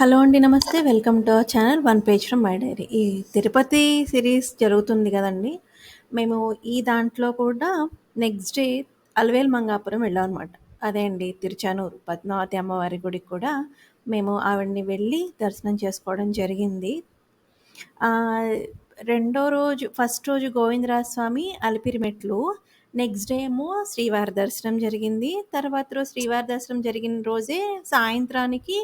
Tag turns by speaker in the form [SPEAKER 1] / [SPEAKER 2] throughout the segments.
[SPEAKER 1] Hello అండి. నమస్తే. Welcome to our channel one page from my diary. ఈ Tirupati series జరుగుతుంది కదండి మేము ఈ దాంట్లో కూడా నెక్స్ట్ డే అలవేల్ మంగాపురం వెళ్ళాం అనమాట అదే అండి తిరుచానూరు పద్మావతి అమ్మవారి గుడికి కూడా మేము ఆవిడని వెళ్ళి దర్శనం చేసుకోవడం జరిగింది. రెండో రోజు ఫస్ట్ రోజు గోవిందరాజ స్వామి అలిపిరిమెట్లు నెక్స్ట్ డే ఏమో శ్రీవారి దర్శనం జరిగింది. తర్వాత రోజు శ్రీవారి దర్శనం జరిగిన రోజే సాయంత్రానికి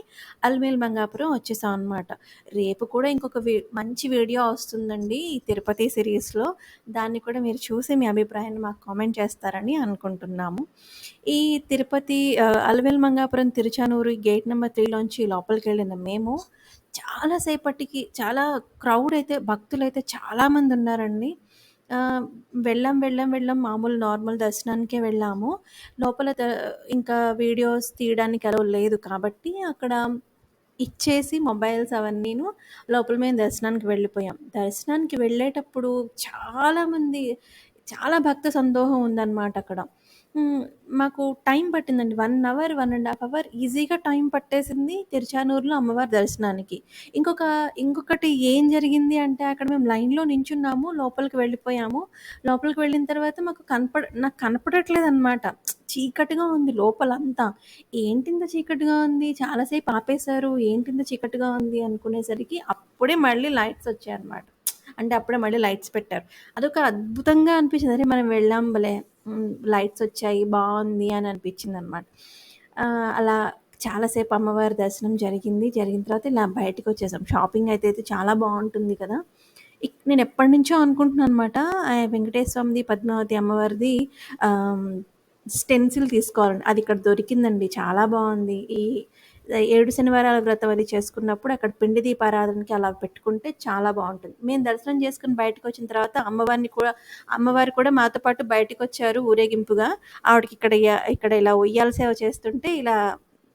[SPEAKER 1] అల్మేల్ మంగాపురం వచ్చేసాం అనమాట రేపు కూడా ఇంకొక మంచి వీడియో వస్తుందండి ఈ తిరుపతి సిరీస్‌లో. దాన్ని కూడా మీరు చూసి మీ అభిప్రాయాన్ని మాకు కామెంట్ చేస్తారని అనుకుంటున్నాము. ఈ తిరుపతి అల్వేల్ మంగాపురం తిరుచానూరు గేట్ నెంబర్ త్రీలోంచి లోపలికి వెళ్ళిన మేము చాలాసేపటికి చాలా క్రౌడ్ అయితే భక్తులు అయితే చాలామంది ఉన్నారండి ఆహ్, వెళ్ళాం, వెళ్ళాం, వెళ్ళాం మామూలు నార్మల్ దర్శనానికే వెళ్ళాము. లోపల ద ఇంకా వీడియోస్ తీయడానికి అలో లేదు కాబట్టి అక్కడ ఇచ్చేసి మొబైల్స్ అవన్నీను లోపల మేము దర్శనానికి వెళ్ళిపోయాం. దర్శనానికి వెళ్ళేటప్పుడు చాలామంది చాలా భక్త సందోహం ఉందన్నమాట అక్కడ. మాకు టైం పట్టిందండి. One hour, one and half hour ఈజీగా టైం పట్టేసింది తిరుచానూరులో అమ్మవారి దర్శనానికి. ఇంకొక ఇంకొకటి ఏం జరిగింది అంటే అక్కడ మేము లైన్‌లో నించున్నాము. లోపలికి వెళ్ళిపోయాము. లోపలికి వెళ్ళిన తర్వాత మాకు కనపడ నాకు కనపడట్లేదనమాట. చీకటిగా ఉంది లోపలంతా. ఏంటింత చీకటిగా ఉంది? చాలాసేపు ఆపేశారు. ఏంటింత చీకటిగా ఉంది అనుకునేసరికి అప్పుడే మళ్ళీ లైట్స్ వచ్చాయన్నమాట. అంటే అప్పుడే మళ్ళీ లైట్స్ పెట్టారు. అదొక అద్భుతంగా అనిపించింది. అరే! మనం వెళ్ళాం భలే! లైట్స్ వచ్చాయి బాగుంది అని అనిపించింది అనమాట అలా చాలాసేపు అమ్మవారి దర్శనం జరిగింది. జరిగిన తర్వాత ఇలా వచ్చేసాం షాపింగ్ అయితే అయితే చాలా బాగుంటుంది కదా! ఇక్ నేను ఎప్పటినుంచో అనుకుంటున్నాను అనమాట వెంకటేశ్వర స్వామిది, పద్మావతి అమ్మవారిది స్టెన్సిల్ తీసుకోవాలని. అది ఇక్కడ దొరికిందండి. చాలా బాగుంది ఈ ఏడు శనివారాల వ్రతం అది చేసుకున్నప్పుడు అక్కడ పిండి దీపారాధనకి అలా పెట్టుకుంటే చాలా బాగుంటుంది మేము దర్శనం చేసుకుని బయటకు వచ్చిన తర్వాత అమ్మవారిని కూడా అమ్మవారు కూడా మాతో పాటు బయటికొచ్చారు ఊరేగింపుగా. ఆవిడకి ఇక్కడ ఇక్కడ ఇలా ఉయ్యాల సేవ చేస్తుంటే ఇలా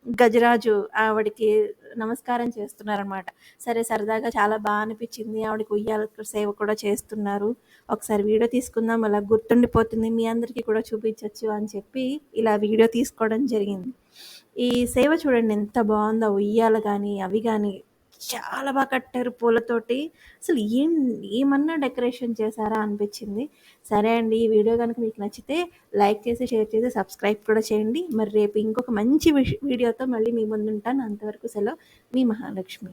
[SPEAKER 1] గజరాజు ఆవిడకి నమస్కారం చేస్తున్నారనమాట. సరే సరదాగా చాలా బాగా అనిపించింది. ఆవిడకి ఉయ్యాల సేవ కూడా చేస్తున్నారు. ఒకసారి వీడియో తీసుకుందాం అలా గుర్తుండిపోతుంది. మీ అందరికీ కూడా చూపించొచ్చు అని చెప్పి ఇలా వీడియో తీసుకోవడం జరిగింది. ఈ సేవ చూడండి ఎంత బాగుందో ఉయ్యాల కానీ అవి కానీ చాలా బాగా కట్టారు పూలతోటి. అసలు ఏం ఏమన్నా డెకరేషన్ చేశారా అనిపించింది. సరే అండి. ఈ వీడియో కనుక మీకు నచ్చితే లైక్ చేసి, షేర్ చేసి, సబ్స్క్రైబ్ కూడా చేయండి. మరి రేపు ఇంకొక మంచి వీడియోతో మళ్ళీ మీ ముందుంటాను. అంతవరకు సెలవు. మీ మహాలక్ష్మి.